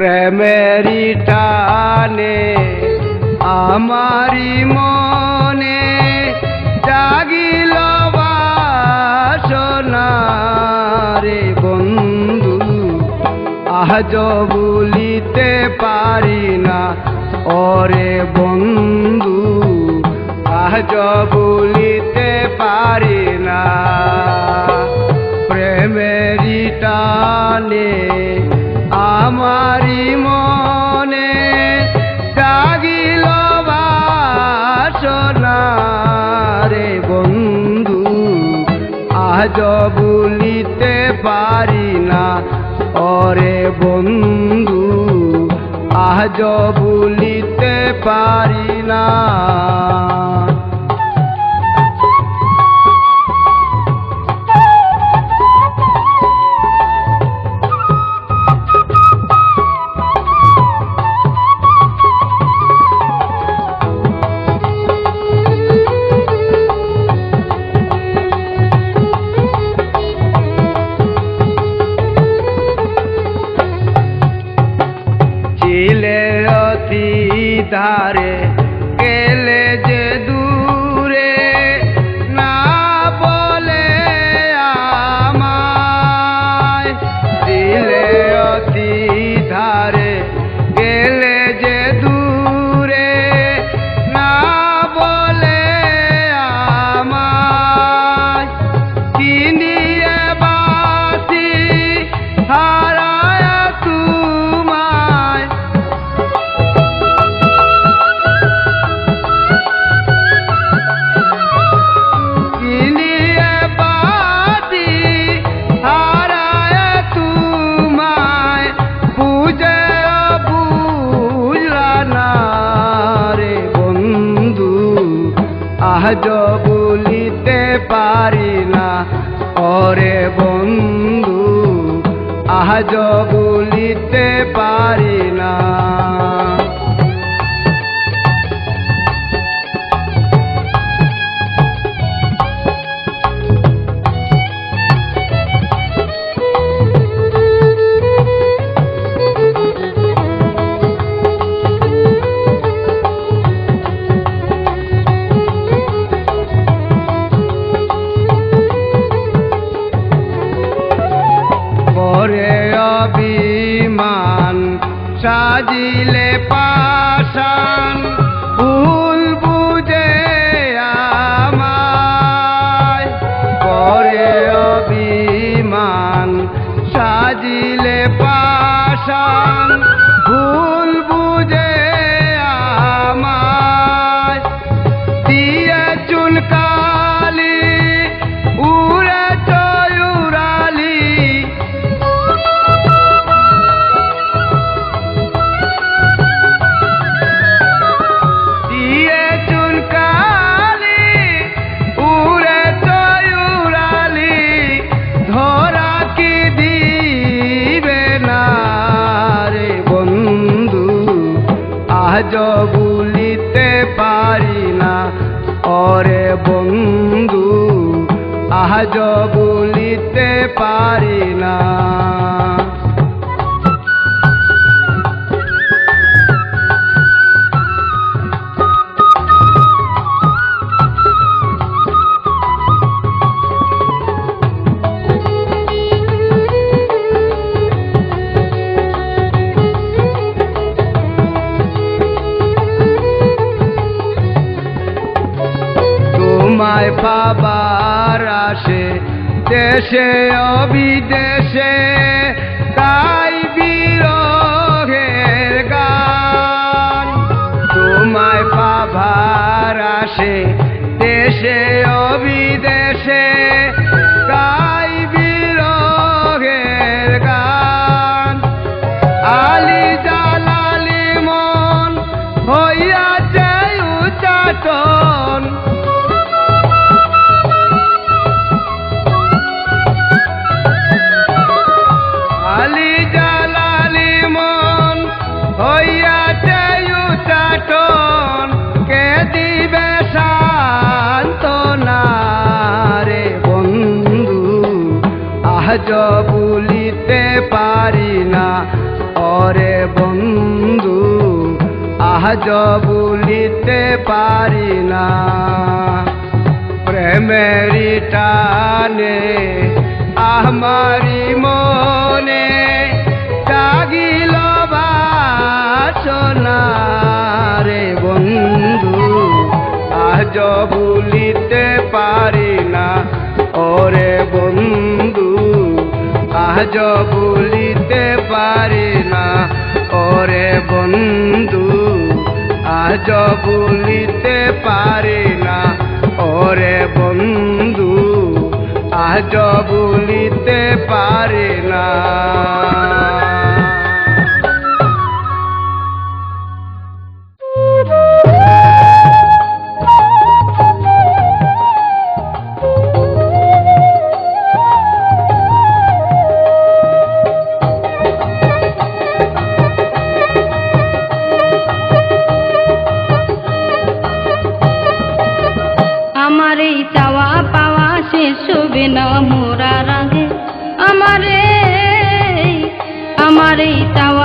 প্রেমেরই টানে, আমারি মনে জাগিল বাসনা রে বন্ধু। আজ বলিতে পারি না, ওরে বন্ধু। আজ বলিতে পারি না, প্রেমেরই টানে। বন্ধু আজ বলিতে পারি না। আজ বলিতে পারি না ওরে বন্ধু আজ বলিতে পারি না সাজিলে পাশান ভুল বুঝে আমায়। করে অভিমান সাজিলে পাশান আজ বলিতে পারি না। তোমায় আসে দেশে অবিদেশে। আজ বলিতে পারি না। প্রেমেরি টানে আমারি মনে জাগিল রে বন্ধু, আজ বলিতে পারি না। ওরে বন্ধু, আজ বলিতে পারি না। ওরে বন্ধু আজ ভুলিতে পারে। Aproveita tá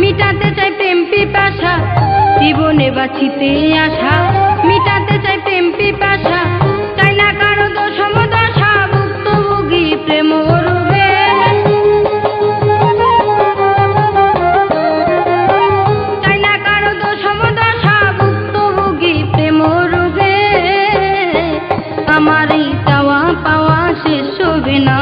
মিটাতে চাই প্রেম পিপাসা, জীবনে বাঁচিতে আশা। মিটাতে চাই প্রেম পিপাসা, চাই না কারও তো ভুক্তভোগী প্রেম তো আমার এই পাওয়া শেষ হবে না।